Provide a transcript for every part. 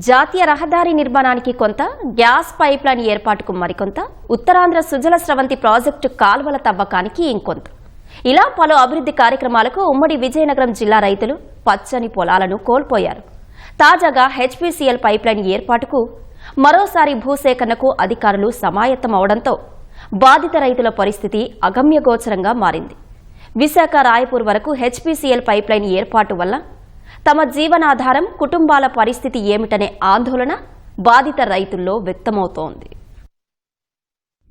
జాతీయ రహదారి నిర్మాణానికి కొంత గ్యాస్ పైప్లైన్ ఏర్పాటుకు మరికొంత ఉత్తరాంధ్ర సుజల స్రవంతి ప్రాజెక్టు కాల్వల తవ్వకానికి ఇంకొంత. ఇలా పలు అభివృద్ధి కార్యక్రమాలకు ఉమ్మడి విజయనగరం జిల్లా రైతులు పచ్చని పొలాలను కోల్పోయారు. తాజాగా హెచ్పీసీఎల్ పైప్లైన్ ఏర్పాటుకు మరోసారి భూసేకరణకు అధికారులు సమాయత్తం అవడంతో బాధిత రైతుల పరిస్థితి అగమ్యగోచరంగా మారింది. విశాఖ రాయపూర్ వరకు హెచ్పీసీఎల్ పైప్లైన్ ఏర్పాటు వల్ల తమ జీవనాధారం కుటుంబాల పరిస్థితి ఏమిటనే ఆందోళన బాధిత రైతుల్లో వ్యక్తమవుతోంది.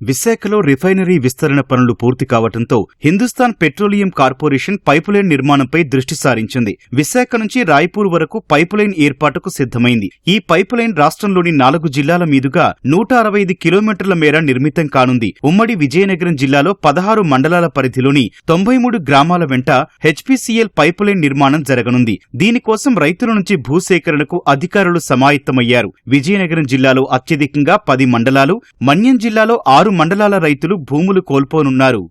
విశాఖలో రిఫైనరీ విస్తరణ పనులు పూర్తి కావడంతో హిందుస్థాన్ పెట్రోలియం కార్పొరేషన్ పైపులైన్ నిర్మాణంపై దృష్టి సారించింది. విశాఖ నుంచి రాయ్పూర్ వరకు పైపులైన్ ఏర్పాటుకు సిద్ధమైంది. ఈ పైపులైన్ రాష్ట్రంలోని నాలుగు జిల్లాల మీదుగా నూట అరవై ఐదు కిలోమీటర్ల మేర నిర్మితం కానుంది. ఉమ్మడి విజయనగరం జిల్లాలో పదహారు మండలాల పరిధిలోని తొంభై మూడు గ్రామాల వెంట హెచ్పీసీఎల్ పైపులైన్ నిర్మాణం జరగనుంది. దీనికోసం రైతుల నుంచి భూసేకరణకు అధికారులు సమాయత్తమయ్యారు. విజయనగరం జిల్లాలో అత్యధికంగా పది మండలాలు మన్యం జిల్లాలో ఆరు మండలాల రైతులు భూములు కోల్పోనున్నారు.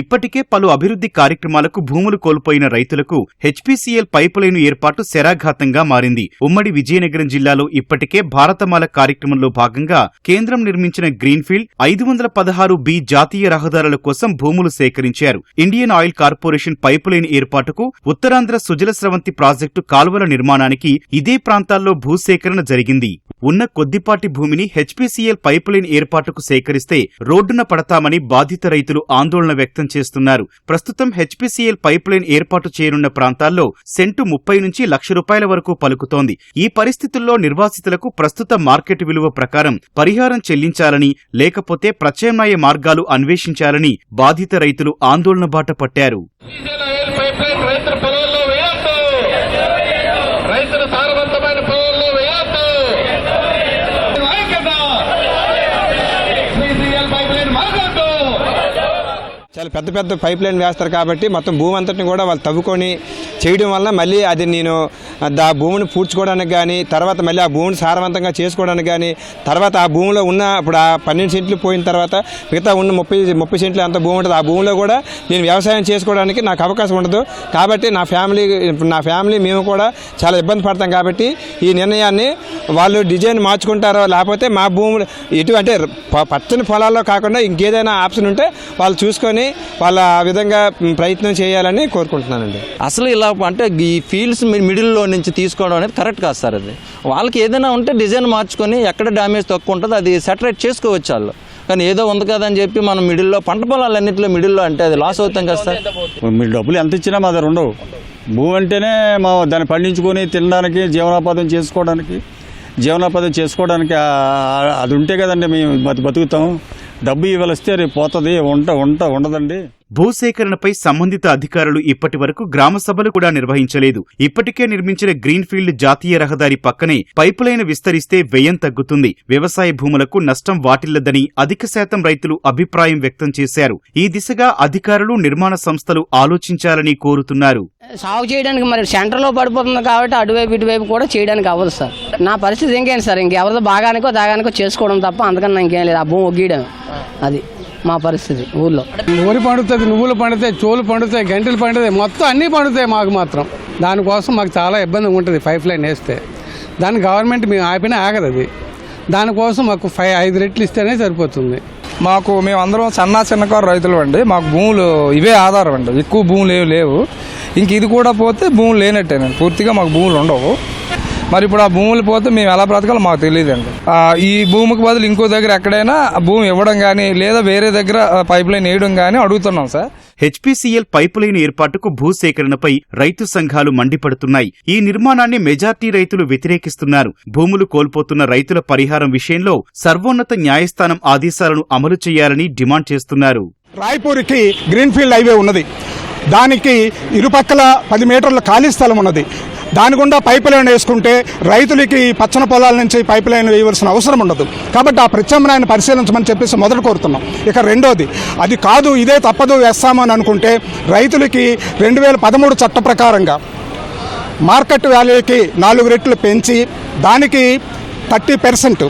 ఇప్పటికే పలు అభివృద్ధి కార్యక్రమాలకు భూములు కోల్పోయిన రైతులకు హెచ్పీసీఎల్ పైపులైన్ ఏర్పాటు శరాఘాతంగా మారింది. ఉమ్మడి విజయనగరం జిల్లాలో ఇప్పటికే భారతమాల కార్యక్రమంలో భాగంగా కేంద్రం నిర్మించిన గ్రీన్ఫీల్డ్ ఐదు వందల పదహారు బి జాతీయ రహదారుల కోసం భూములు సేకరించారు. ఇండియన్ ఆయిల్ కార్పొరేషన్ పైపులైన్ ఏర్పాటుకు ఉత్తరాంధ్ర సుజల స్రవంతి ప్రాజెక్టు కాలువల నిర్మాణానికి ఇదే ప్రాంతాల్లో భూసేకరణ జరిగింది. ఉన్న కొద్దిపాటి భూమిని హెచ్పీసీఎల్ పైపులైన్ ఏర్పాటుకు సేకరిస్తే రోడ్డున పడతామని బాధిత రైతులు ఆందోళన వ్యక్తం చేస్తున్నారు. ప్రస్తుతం హెచ్పీసీఎల్ పైపులైన్ ఏర్పాటు చేయనున్న ప్రాంతాల్లో సెంటు ముప్పై నుంచి లక్ష రూపాయల వరకు పలుకుతోంది. ఈ పరిస్థితుల్లో నిర్వాసితులకు ప్రస్తుత మార్కెట్ విలువ ప్రకారం పరిహారం చెల్లించాలని లేకపోతే ప్రత్యామ్నాయ మార్గాలు అన్వేషించాలని బాధిత రైతులు ఆందోళన బాట పట్టారు డీజిల్ ఆయిల్ పైప్ లైన్ రైతుల పొలాల్లో వేయొద్దు రైతుల సారవంతమైన పొలాల్లో వేయొద్దు నాయకత్వం. డీజిల్ పైప్ లైన్ మార్గొద్దు చాలా పెద్ద పెద్ద పైప్ లైన్ వేస్తారు కాబట్టి మొత్తం భూమి అంతటిని కూడా వాళ్ళు తవ్వుకొని చేయడం వల్ల మళ్ళీ అది నేను ఆ భూమిని పూడ్చుకోవడానికి కానీ తర్వాత మళ్ళీ ఆ భూమిని సారవంతంగా చేసుకోవడానికి కానీ తర్వాత ఆ భూమిలో ఉన్న ఇప్పుడు ఆ పన్నెండు సెంట్లు పోయిన తర్వాత మిగతా ఉన్న ముప్పై ముప్పై సెంట్లు ఎంత భూమి ఉంటుంది. ఆ భూమిలో కూడా నేను వ్యవసాయం చేసుకోవడానికి నాకు అవకాశం ఉండదు. కాబట్టి నా ఫ్యామిలీ నా ఫ్యామిలీ మేము కూడా చాలా ఇబ్బంది పడతాం కాబట్టి ఈ నిర్ణయాన్ని వాళ్ళు డిజైన్ మార్చుకుంటారో లేకపోతే మా భూములు ఎటు అంటే ప- పచ్చని పొలాల్లో కాకుండా ఇంకేదైనా ఆప్షన్ ఉంటే వాళ్ళు చూసుకొని వాళ్ళ ఆ విధంగా ప్రయత్నం చేయాలని కోరుకుంటున్నానండి. అసలు ఇలా అంటే ఈ ఫీల్డ్స్ మిడిల్లో నుంచి తీసుకోవడం అనేది కరెక్ట్ కాదు సార్ అది. వాళ్ళకి ఏదైనా ఉంటే డిజైన్ మార్చుకొని ఎక్కడ డ్యామేజ్ తక్కువ ఉంటుందో అది సెటరేట్ చేసుకోవచ్చు వాళ్ళు. కానీ ఏదో ఉంది కదా అని చెప్పి మనం మిడిల్లో పంట పొలాలన్నింటిలో మిడిల్లో అంటే అది లాస్ అవుతాం కదా సార్. మీరు డబ్బులు ఎంత ఇచ్చినా మా దగ్గర ఉండవు. భూమి అంటేనే మా దాన్ని పండించుకొని తినడానికి జీవనోపాధం చేసుకోవడానికి జీవనోపాధం చేసుకోవడానికి అది ఉంటే కదండి మేము బతుకుతాం. డబ్బు ఇవ్వలిస్తే రేపు పోతుంది ఉంట ఉంట ఉండదండి. భూసేకరణపై సంబంధిత అధికారులు ఇప్పటి వరకు గ్రామ సభలు కూడా నిర్వహించలేదు. ఇప్పటికే నిర్మించిన గ్రీన్ఫీల్డ్ జాతీయ రహదారి పక్కనే పైపులైన్ విస్తరిస్తే వ్యయం తగ్గుతుంది. వ్యవసాయ భూములకు నష్టం వాటిల్లదని అధిక శాతం రైతులు అభిప్రాయం వ్యక్తం చేశారు. ఈ దిశగా అధికారులు నిర్మాణ సంస్థలు ఆలోచించాలని కోరుతున్నారు. సాగు చేయడానికి మరి సెంటర్లో పడిపోతుంది కాబట్టి అటువైపు ఇటువైపు కూడా చేయడానికి అవ్వదు సార్. నా పరిస్థితి ఇంకేంటి సార్? ఇంకెవరిదో బాగానికో దాగానికో చేసుకోవడం తప్ప అందుకన్నా ఇంకేం లేదు. ఆ భూమి ఒగ్గీయడం అది మా పరిస్థితి ఊళ్ళో వరి పండుతుంది నువ్వులు పండుతాయి చోలు పండుతాయి గంటలు పండుతాయి. మొత్తం అన్నీ పండుతాయి మాకు మాత్రం. దానికోసం మాకు చాలా ఇబ్బందిగా ఉంటుంది పైప్ లైన్ వేస్తే. దాన్ని గవర్నమెంట్ మేము ఆపినా ఆగదు అది. దానికోసం మాకు ఫైవ్ ఐదు రెట్లు ఇస్తేనే సరిపోతుంది. మాకు మేము అందరం సన్న చిన్నకారు రైతులు అండి. మాకు భూములు ఇవే ఆధారం అండి. ఎక్కువ భూములు ఏవి లేవు. ఇంక ఇది కూడా పోతే భూములు లేనట్టేనండి పూర్తిగా మాకు భూములు ఉండవు. మరి ఇప్పుడు ఆ భూములు పోతే మేము ఎలా బ్రతకాలో మాకు తెలియదండి. ఆ, ఈ భూమికి బదులు ఇంకో దగ్గర ఎక్కడైనా ఆ భూమి ఇవ్వడం కానీ లేదా వేరే దగ్గర పైప్ లైన్ వేయడం కానీ అడుగుతున్నాం సార్. హెచ్పీసీఎల్ పైపులైన్ ఏర్పాటుకు భూసేకరణపై రైతు సంఘాలు మండిపడుతున్నాయి. ఈ నిర్మాణాన్ని మెజార్టీ రైతులు వ్యతిరేకిస్తున్నారు. భూములు కోల్పోతున్న రైతుల పరిహారం విషయంలో సర్వోన్నత న్యాయస్థానం ఆదేశాలను అమలు చేయాలని డిమాండ్ చేస్తున్నారు. రాయ్పూర్కి గ్రీన్ఫీల్డ్ హైవే ఉన్నది. దానికి ఇరుపక్కల పది మీటర్ల ఖాళీ స్థలం ఉన్నది. దాని గుండా పైప్ లైన్ వేసుకుంటే రైతులకి పచ్చని పొలాల నుంచి పైప్ లైన్ వేయవలసిన అవసరం ఉండదు. కాబట్టి ఆ ప్రత్యామ్నాయాన్ని పరిశీలించమని చెప్పేసి మొదట కోరుతున్నాం. ఇక రెండోది అది కాదు ఇదే తప్పదు వేస్తాము అని అనుకుంటే రైతులకి రెండు వేల పదమూడు చట్ట ప్రకారంగా మార్కెట్ వాల్యూకి నాలుగు రెట్లు పెంచి దానికి థర్టీ పర్సెంట్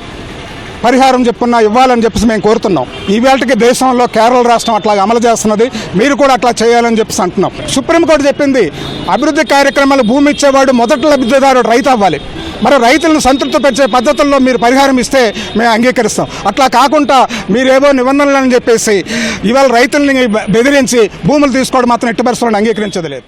పరిహారం చెప్పున్నా ఇవ్వాలని చెప్పేసి మేము కోరుతున్నాం. ఈవేళకి దేశంలో కేరళ రాష్ట్రం అట్లా అమలు చేస్తున్నది. మీరు కూడా అట్లా చేయాలని చెప్పేసి అంటున్నాం. సుప్రీంకోర్టు చెప్పింది అభివృద్ధి కార్యక్రమాలు భూమి ఇచ్చేవాడు మొదటి లబ్ధిదారుడు రైతు అవ్వాలి. మరి రైతులను సంతృప్తిపరిచే పద్ధతుల్లో మీరు పరిహారం ఇస్తే మేము అంగీకరిస్తాం. అట్లా కాకుండా మీరేవో నిబంధనలు అని చెప్పేసి ఇవాళ రైతుల్ని బెదిరించి భూములు తీసుకోవడం మాత్రం ఎట్టి పరిస్థితులను అంగీకరించదు లేదు.